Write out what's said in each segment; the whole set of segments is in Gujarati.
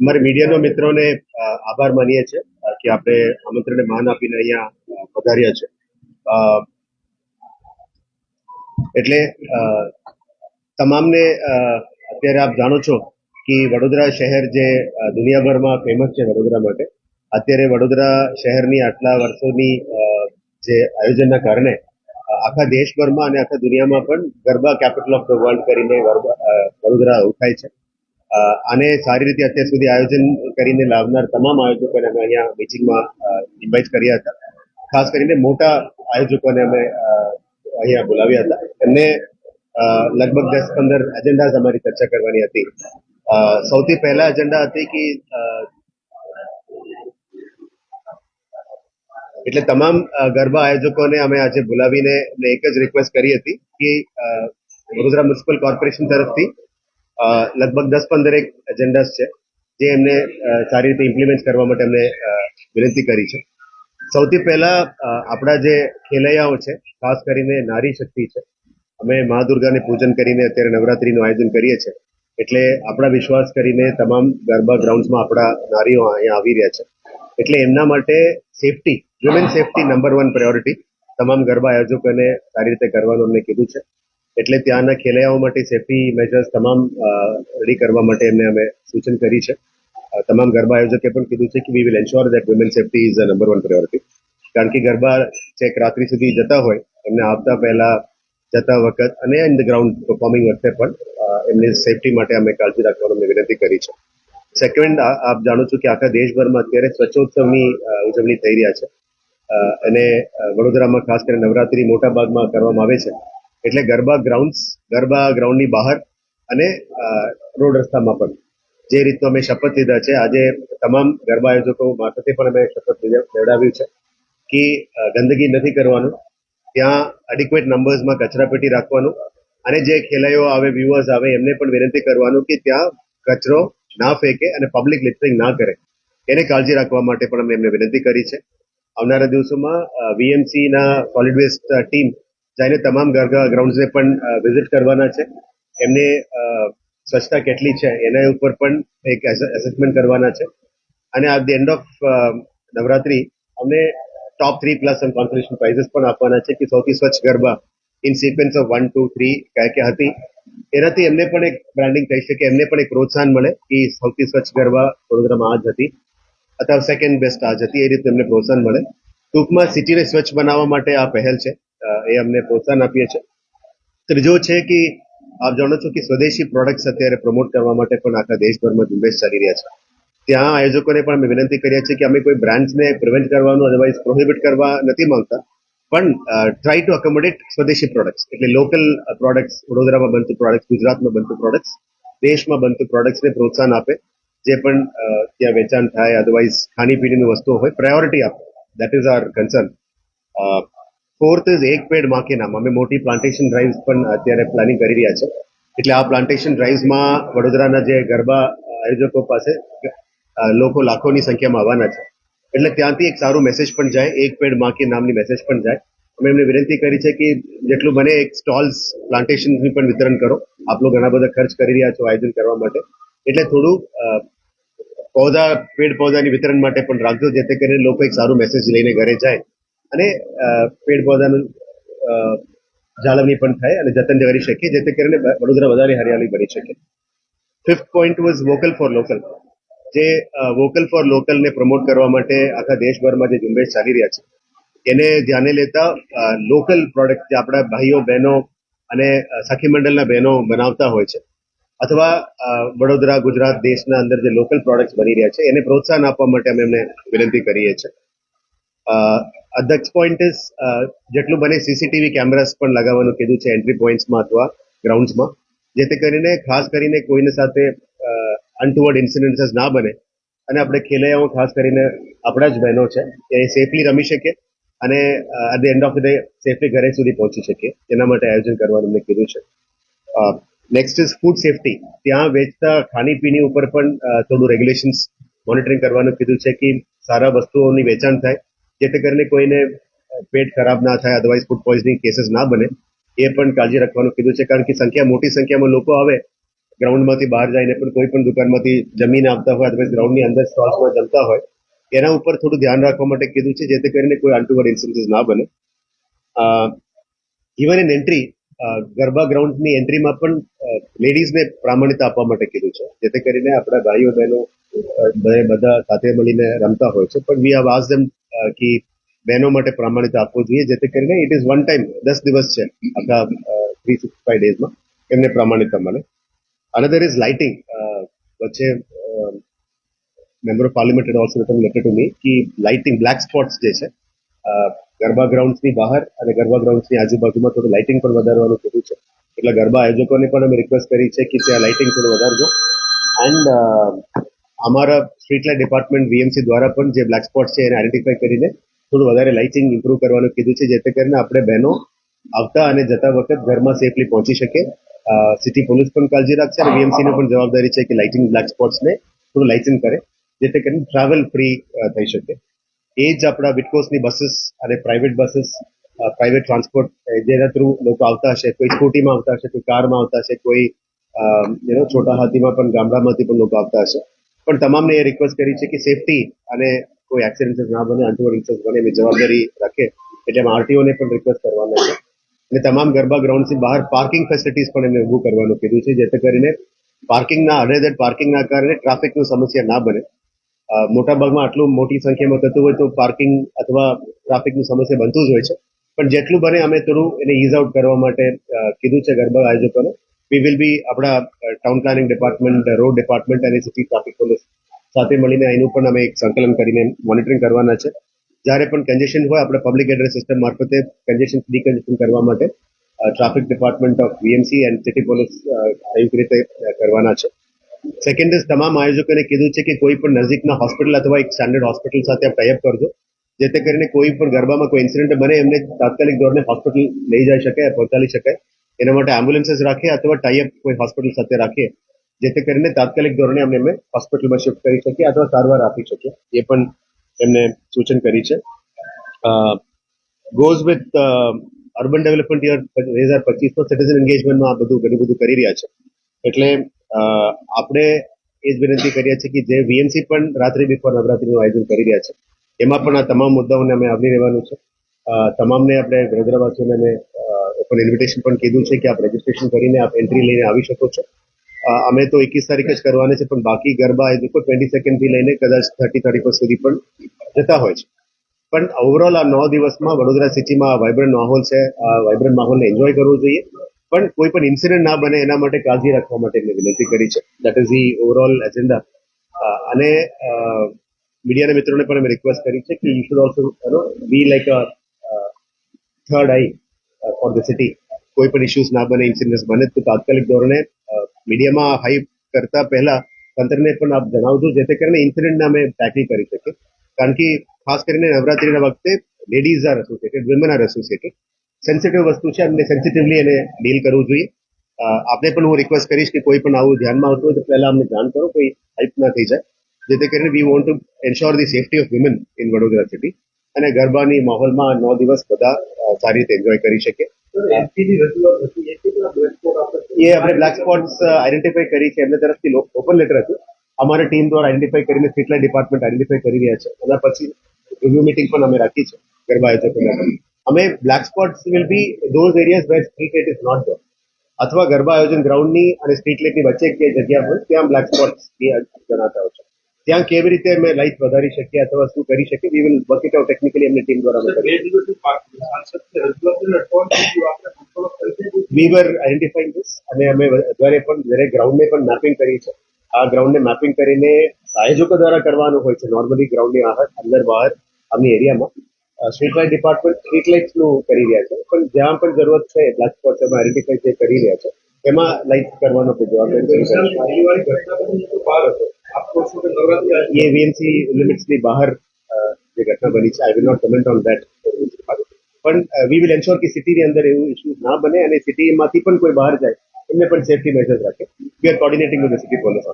અમારે મીડિયાના મિત્રોને આભાર માનીએ છીએ કે આપણે આમંત્રણને માન આપીને અહીંયા પધાર્યા છે. એટલે તમામને અત્યારે આપ જાણો છો કે વડોદરા શહેર જે દુનિયાભરમાં ફેમસ છે વડોદરા માટે, અત્યારે વડોદરા શહેરની આટલા વર્ષોની જે આયોજનના કારણે આખા દેશભરમાં અને આખા દુનિયામાં પણ garba capital of the world કરીને વડોદરા ઓળખાય છે. આને સારી રીતે અત્યાર સુધી આયોજન કરીને લાવનાર તમામ આયોજકોને અમે અહીંયા મીટિંગમાં ઇન્વાઇટ કર્યા હતા. ખાસ કરીને મોટા આયોજકોને અમે અહીંયા બોલાવ્યા હતા. એમને લગભગ દસ પંદર એજન્ડાઝ અમારી ચર્ચા કરવાની હતી. સૌથી પહેલા એજન્ડા હતી કે એટલે તમામ ગરબા આયોજકોને અમે આજે બોલાવીને એક જ રિક્વેસ્ટ કરી હતી કે વડોદરા મ્યુનિસિપલ કોર્પોરેશન તરફથી લગભગ દસ પંદરેક એજન્ડાસ છે, જે એમને સારી રીતે ઇમ્પ્લિમેન્ટ કરવા માટે અમને વિનંતી કરી છે. સૌથી પહેલા આપણા જે ખેલૈયાઓ છે, ખાસ કરીને નારી શક્તિ છે, અમે મા દુર્ગાને પૂજન કરીને અત્યારે નવરાત્રીનું આયોજન કરીએ છીએ. એટલે આપણા વિશ્વાસ કરીને તમામ ગરબા ગ્રાઉન્ડ્સમાં આપણા નારીઓ અહીંયા આવી રહ્યા છે. એટલે એમના માટે safety women safety number one priority તમામ ગરબા આયોજકોને સારી રીતે કરવાનું અમને કીધું છે. એટલે ત્યાંના ખેલૈયાઓ માટે સેફટી મેજર્સ તમામ રેડી કરવા માટે એમને અમે સૂચન કરી છે. તમામ ગરબા આયોજકે પણ કીધું છે કે we will ensure that women safety is a number one priority કારણ કે ગરબા ચેક રાત્રિ સુધી જતા હોય, એમને આવતા પહેલા જતા વખત અને ઇન ધ ગ્રાઉન્ડ પરફોર્મિંગ વખતે પણ એમની સેફટી માટે અમે કાળજી રાખવાનું વિનંતી કરી છે. સેકન્ડ આપ જાણો છો કે આખા દેશભરમાં અત્યારે સ્વચ્છોત્સવની ઉજવણી થઈ રહ્યા છે. અને વડોદરામાં ખાસ કરીને નવરાત્રી મોટા ભાગમાં કરવામાં આવે છે. એટલે ગરબા ગ્રાઉન્ડ્સ ગરબા ગ્રાઉન્ડની બહાર અને રોડ રસ્તામાં પણ. જે રીતનો અમે શપથ લીધા છે, આજે તમામ ગરબા આયોજકો મારફતે પણ અમે શપથ લેવડાવ્યું છે કે ગંદકી નથી કરવાનું. ત્યાં એડિક્વેટ નંબર્સમાં કચરાપેટી રાખવાનું અને જે ખેલાઈઓ આવે વ્યુઅર્સ આવે, એમને પણ વિનંતી કરવાનું કે ત્યાં કચરો ના ફેંકે અને પબ્લિક લિટરિંગ ના કરે. એને કાળજી રાખવા માટે પણ અમે એમને વિનંતી કરી છે. આવનારા દિવસોમાં વીએમસીના સોલિડ વેસ્ટ ટીમ જઈને તમામ ગરબા ગ્રાઉન્ડ્સને પણ વિઝિટ કરવાના છે. એમને સ્વચ્છતા કેટલી છે, એના ઉપર પણ એક એસેસમેન્ટ કરવાના છે. અને આ ધ એન્ડ ઓફ નવરાત્રી અમને top three plus and consolation prizes પણ આપવાના છે કે સૌથી સ્વચ્છ garba in sequence of one two three કયા કયા હતી. એનાથી એમને પણ એક બ્રાન્ડિંગ થઈ શકે, એમને પણ એક પ્રોત્સાહન મળે કે સૌથી સ્વચ્છ ગરબા વડોદરામાં આ જ હતી. અથવા સેકન્ડ બેસ્ટ આ જ હતી, એ રીતે એમને પ્રોત્સાહન મળે. ટૂંકમાં સિટીને સ્વચ્છ બનાવવા માટે આ પહેલ છે. એ અમને પ્રોત્સાહન આપીએ છીએ. ત્રીજો છે કે આપ જાણો છો કે સ્વદેશી પ્રોડક્ટ્સ અત્યારે પ્રમોટ કરવા માટે પણ આખા દેશભરમાં ઝુંબેશ ચાલી રહ્યા છે. ત્યાં આયોજકોને પણ અમે વિનંતી કરીએ છીએ કે અમે કોઈ બ્રાન્ડ્સને પ્રિવેન્ટ કરવાનું અધરવાઇઝ પ્રોહિબિટ કરવા નથી માંગતા. પણ ટ્રાય ટુ અકોમોડેટ સ્વદેશી પ્રોડક્ટ્સ એટલે લોકલ પ્રોડક્ટ્સ વડોદરામાં બનતું પ્રોડક્ટ્સ ગુજરાતમાં બનતું પ્રોડક્ટ્સ દેશમાં બનતું પ્રોડક્ટ્સને પ્રોત્સાહન આપે. જે પણ ત્યાં વેચાણ થાય અધરવાઇઝ ખાણીપીણીની વસ્તુઓ હોય પ્રાયોરિટી આપે. That is our concern fourth is એક પેડમાં નામ. અમે મોટી પ્લાન્ટેશન ડ્રાઇવ્સ પણ અત્યારે પ્લાનિંગ કરી રહ્યા છે. એટલે આ પ્લાન્ટેશન ડ્રાઇવ્સમાં વડોદરાના જે ગરબા આયોજકો પાસે લોકો લાખોની સંખ્યામાં આવવાના છે. એટલે ત્યાંથી એક સારું મેસેજ પણ જાય એક પેડ માકે નામની મેસેજ પણ જાય. અમે એમને વિનંતી કરી છે કે જેટલું બને એક સ્ટોલ્સ પ્લાન્ટેશનની પણ વિતરણ કરો. આપ ઘણા બધા ખર્ચ કરી રહ્યા છો આયોજન કરવા માટે. એટલે થોડું પૌધા, પેડ પૌધાની વિતરણ માટે પણ રાખજો, જેથી કરીને લોકો એક સારું મેસેજ લઈને ઘરે જાય. અને પેડ પૌધાનું જાળવણી પણ થાય અને જતન કરી શકીએ, જેથી કરીને વડોદરા વધારે હરિયાળી બની શકે. Fifth point was vocal for local જે વોકલ ફોર લોકલને પ્રમોટ કરવા માટે આખા દેશભરમાં જે ઝુંબેશ ચાલી રહ્યા છે, એને ધ્યાને લેતા લોકલ પ્રોડક્ટ જે આપણા ભાઈઓ, બહેનો અને સખી મંડળના બહેનો બનાવતા હોય છે, અથવા વડોદરા, ગુજરાત દેશના અંદર જે લોકલ પ્રોડક્ટ્સ બની રહ્યા છે, એને પ્રોત્સાહન આપવા માટે અમે એમને વિનંતી કરીએ છીએ. અધ્યક્ષ પોઈન્ટ ઇઝ જેટલું બને સીસીટીવી કેમેરાસ પણ લગાવવાનું કીધું છે એન્ટ્રી પોઈન્ટ્સમાં અથવા ગ્રાઉન્ડ્સમાં જેથી કરીને ખાસ કરીને કોઈને સાથે અનટુવર્ડ ઇન્સિડન્સીસ ના બને. અને આપણે ખેલૈયાઓ ખાસ કરીને આપણા જ બહેનો છે, એ સેફલી રમી શકે અને at the end of the safely ઘરે સુધી પહોંચી શકીએ એના માટે આયોજન કરવાનું મેં કીધું છે. નેક્સ્ટ ઇઝ ફૂડ સેફટી ત્યાં વેચતા ખાણીપીણી ઉપર પણ થોડું રેગ્યુલેશન્સ મોનિટરિંગ કરવાનું કીધું છે કે સારા વસ્તુઓની વેચાણ થાય જેથી કરીને કોઈને પેટ ખરાબ ના થાય અદરવાઇઝ ફૂડ પોઈઝનિંગ કેસીસ ના બને. એ પણ કાળજી રાખવાનું કીધું છે, કારણ કે સંખ્યા, મોટી સંખ્યામાં લોકો આવે ગ્રાઉન્ડમાંથી બહાર જઈને પણ કોઈ પણ દુકાનમાંથી જમીન આપતા હોય અથવા ગ્રાઉન્ડની અંદર સ્ટોલ્સમાં જમતા હોય. એના ઉપર થોડું ધ્યાન રાખવા માટે કીધું છે, જેથી કરીને કોઈ અનટુવર્ડ ઇન્સિડન્સીસ ના બને. ઇવન ઇન એન્ટ્રી ગરબા ગ્રાઉન્ડની એન્ટ્રીમાં પણ લેડીઝને પ્રામાણિકતા આપવા માટે કીધું છે. જેથી કરીને આપણા ભાઈઓ બહેનો બધા સાથે મળીને રમતા હોય છે. પણ વી હેવ આઝ ધેમ કે બહેનો માટે પ્રમાણિત આપવું જોઈએ, જેથી કરીને ઇટ ઇઝ વન ટાઈમ દસ દિવસ છે આખા થ્રી સિક્સ ફાઈવ ડેઝમાં એમને પ્રામાણિકતા મળે. અનધર ઇઝ લાઇટિંગ વચ્ચે member of parliament had also written to me કે લાઇટિંગ બ્લેક સ્પોટ્સ જે છે ગરબા ગ્રાઉન્ડ્સની બહાર અને ગરબા ગ્રાઉન્ડ્સની આજુબાજુમાં થોડું લાઇટિંગ પણ વધારવાનું કીધું છે. એટલે ગરબા આયોજકોને પણ અમે રિક્વેસ્ટ કરી છે કે ત્યાં લાઇટિંગ થોડું વધારજો. એન્ડ અમારા સ્ટ્રીટ લાઇટ ડિપાર્ટમેન્ટ વીએમસી દ્વારા પણ જે બ્લેક સ્પોટ છે એને આઈડેન્ટિફાઈ કરીને થોડું વધારે લાઇટિંગ ઇમ્પ્રૂવ કરવાનું કીધું છે, જેથી કરીને આપણે બહેનો આવતા અને જતા વખત ઘરમાં સેફલી પહોંચી શકે. સિટી પોલીસ પણ કાળજી રાખશે અને વીએમસી ની પણ જવાબદારી છે કે લાઇટિંગ બ્લેક સ્પોટ્સને થોડું લાઇટિંગ કરે, જેથી કરીને ટ્રાવેલ ફ્રી થઈ શકે. એ જ આપણા વિટકોસની બસીસ અને પ્રાઇવેટ બસીસ પ્રાઇવેટ ટ્રાન્સપોર્ટ જેના થ્રુ લોકો આવતા હશે, કોઈ સ્કૂટીમાં આવતા હશે, કોઈ કારમાં આવતા હશે, કોઈ યુ નો છોટા હાથીમાં પણ ગામડામાંથી પણ લોકો આવતા હશે. પણ તમામને એ રિક્વેસ્ટ કરી છે કે સેફટી અને કોઈ એક્સિડન્ટ ના બને અનટુવર્ડ ઇન્સિડન્ટ બને એની જવાબદારી રાખે એટલે આરટીઓને પણ રિક્વેસ્ટ કરવાના છે. અને તમામ ગરબા ગ્રાઉન્ડથી બહાર પાર્કિંગ ફેસિલિટીઝ પણ એમને ઊભું કરવાનું કીધું છે જેથી કરીને પાર્કિંગના અડેધડ પાર્કિંગના કારણે ટ્રાફિકની સમસ્યા ના બને. અ, મોટાભાગમાં આટલું મોટી સંખ્યામાં થતું હોય તો પાર્કિંગ અથવા ટ્રાફિકની સમસ્યા બનતું જ હોય છે. પણ જેટલું બને અમે થોડું એને ઇઝ આઉટ કરવા માટે કીધું છે ગરબા આયોજકોને. વી વિલ બી આપણા town planning department road department અને સિટી ટ્રાફિક પોલીસ સાથે મળીને એનું પણ અમે એક સંકલન કરીને મોનિટરિંગ કરવાના છે. જ્યારે પણ કન્જેશન હોય, આપણે પબ્લિક એડ્રેસ સિસ્ટમ મારફતે કન્જેશન ડીકન્જેશન કરવા માટે traffic department of VMC and city police સંયુક્ત રીતે કરવાના છે. સેકન્ડ ઇઝ તમામ આયોજકોને કીધું છે કે કોઈ પણ નજીકના હોસ્પિટલ અથવા એક સ્ટાન્ડર્ડ હોસ્પિટલ સાથે આપ ટાઈઅપ કરજો, જેથી કરીને કોઈ પણ ગરબામાં કોઈ ઇન્સિડન્ટ બને, એમને તાત્કાલિક ધોરણે હોસ્પિટલ લઈ જઈ શકાય, પહોંચાડી શકાય. એના માટે એમ્બ્યુલન્સીસ રાખીએ અથવા ટાઈઅપ કોઈ હોસ્પિટલ સાથે રાખીએ, જેથી કરીને તાત્કાલિક ધોરણે અમે એમને હોસ્પિટલમાં શિફ્ટ કરી શકીએ અથવા સારવાર આપી શકીએ. એ પણ એમને સૂચન કરી છે. Goes with urban development year બે હજાર પચીસનો સિટીઝન એન્ગેજમેન્ટમાં આ બધું ઘણું બધું કરી રહ્યા છે. એટલે આપણે એ જ વિનંતી કરીએ છીએ કે જે વીએમસી પણ રાત્રિ બિફોર નવરાત્રીનું આયોજન કરી રહ્યા છે, એમાં પણ આ તમામ મુદ્દાઓને અમે આવરી રહેવાનું છે. તમામને આપણે વડોદરાવાસીઓને અમે ઓપન ઇન્વિટેશન પણ કીધું છે કે આપ રજીસ્ટ્રેશન કરીને આપ એન્ટ્રી લઈને આવી શકો છો. અમે તો એકવીસ તારીખ જ કરવાના છે, પણ બાકી ગરબા એ લોકો ટ્વેન્ટી સેકન્ડથી લઈને કદાચ થર્ટી થર્ટી ફર્સ્ટ સુધી પણ જતા હોય છે. પણ ઓવરઓલ આ નવ દિવસમાં વડોદરા સિટીમાં વાઇબ્રન્ટ માહોલ છે વાઇબ્રન્ટ માહોલને એન્જોય કરવો જોઈએ. પણ કોઈ પણ ઇન્સિડન્ટ ના બને એના માટે કાળજી રાખવા માટે મેં વિનંતી કરી છે. That is the overall agenda અને મીડિયાના મિત્રોને પણ અમે રિક્વેસ્ટ કરી છે કે you should also be like a third eye for the city કોઈ પણ ઇસ્યુઝ ના બને ઇન્સિડન્સ બને તો તાત્કાલિક ધોરણે મીડિયામાં હાઈપ કરતા પહેલા તંત્રને પણ આપ જણાવજો, જેથી કરીને ઇન્સિડન્ટને અમે ટેકલ કરી શકીએ. કારણ કે ખાસ કરીને નવરાત્રીના વખતે ladies are associated women are associated sensitive વસ્તુ છે અમને સેન્સિટિવલી એને ડીલ કરવું જોઈએ. આપણે પણ હું રિક્વેસ્ટ કરીશ કે કોઈ પણ આવું ધ્યાનમાં આવતું હોય તો પહેલા અમને જાણ કરો, કોઈ હાઈપ ના થઈ જાય. જેથી કરીને we want to ensure the safety of women in Vadodara city અને ગરબાની માહોલમાં નવ દિવસ બધા સારી રીતે એન્જોય કરી શકે એ બ્લેક આપણે બ્લેક સ્પોટ્સ આઈડેન્ટિફાઈ કરી છે. એમના તરફથી ઓપન લેટર હતું. અમારી ટીમ દ્વારા આઈડેન્ટિફાઈ કરીને કેટલા ડિપાર્ટમેન્ટ આઈડેન્ટિફાઈ કરી રહ્યા છે. એના પછી રિવ્યુ મીટિંગ પણ અમે રાખી છે ગરબા આયોજકો. અમે black spots will be those areas where street light is not there અથવા ગરબા આયોજન ગ્રાઉન્ડની અને સ્ટ્રીટ લાઇટની વચ્ચે કે જગ્યા હોય ત્યાં બ્લેક સ્પોટ્સ જણાતા હોય છે. ત્યાં કેવી રીતે અમે લાઇટ વધારી શકીએ અથવા શું કરી શકીએ we will work it out technically એમની ટીમ દ્વારા વી વર આઈડેન્ટિફાઈંગ ધીસ અને અમે અત્યારે પણ દરેક ગ્રાઉન્ડને પણ મેપિંગ કરી છે આ ગ્રાઉન્ડને મેપિંગ કરીને આયોજકો દ્વારા કરવાનું હોય છે. નોર્મલી ગ્રાઉન્ડની બહાર અંદર બહાર અમની એરિયામાં સ્ટ્રીટ લાઇટ ડિપાર્ટમેન્ટ સ્ટ્રીટ લાઇટ્સનું કરી રહ્યા છે. પણ જ્યાં પણ જરૂરત છે બ્લેક સ્પોટ્સ અમે આઈડેન્ટિફાઈ જે કરી રહ્યા છે એમાં લાઇટ કરવાનો જવાબદારી એ વીએમસી લિમિટ્સની બહાર જે ઘટના બની છે I will not comment on that પણ વી વિલ એન્શ્યોર કે સિટીની અંદર એવું ઇસ્યુ ના બને અને સિટીમાંથી પણ કોઈ બહાર જાય એમને પણ સેફટી મેજર્સ રાખે. We are coordinating with city police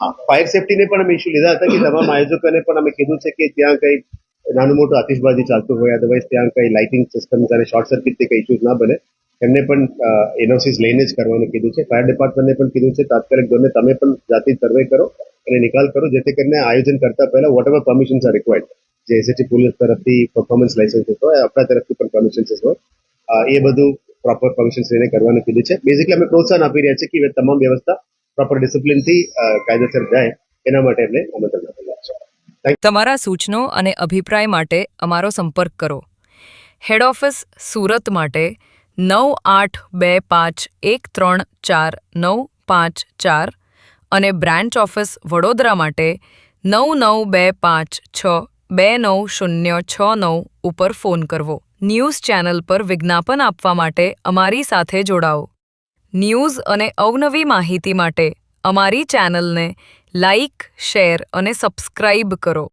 હા ફાયર સેફટીને પણ અમે ઇસ્યુ લીધા હતા કે તમામ આયોજકોને પણ અમે કીધું છે કે ત્યાં કઈ નાનું મોટું આતિશબાજી ચાલતું હોય અદરવાઇઝ ત્યાં કઈ લાઇટિંગ સિસ્ટમ અને શોર્ટ સર્કિટથી કંઈ ઇસ્યુઝ ના બને. એમને પણ એનઓસીસ લઈને જ કરવાનું કીધું છે. ફાયર ડિપાર્ટમેન્ટને પણ કીધું છે, તાત્કાલિક ધોરણે તમે પણ જાતિ સર્વે કરો અને નિકાલ કરો, જેથી કરીને આયોજન કરતા પહેલા vote ever permissions are required જે એસએચજી પોલીસ તરફથી પરફોર્મન્સ લાઇસન્સ હોય, આપણા તરફથી પણ પરમિશન્સ હોય. એ બધું પ્રોપર પરમિશન્સ લઈને કરવાનું કીધું છે. બેઝિકલી અમે પ્રોત્સાહન આપી રહ્યા છીએ કે તમામ વ્યવસ્થા પ્રોપર ડિસિપ્લિનથી કાયદેસર જાય, એના માટે એમને આમંત્રણ આપેલા છે તમારા સૂચનો અને અભિપ્રાય માટે અમારો સંપર્ક કરો. હેડ ઓફિસ સુરત માટે નવ આઠ બે પાંચ એક ત્રણ ચાર નવ પાંચ ચાર અને બ્રાન્ચ ઓફિસ વડોદરા માટે નવ નવ બે પાંચ છ બે નવ શૂન્ય છ નવ ઉપર ફોન કરવો. ન્યૂઝ ચેનલ પર વિજ્ઞાપન આપવા માટે અમારી સાથે જોડાઓ. ન્યૂઝ અને અવનવી માહિતી માટે અમારી ચેનલને લાઇક શેર અને સબસ્ક્રાઇબ કરો.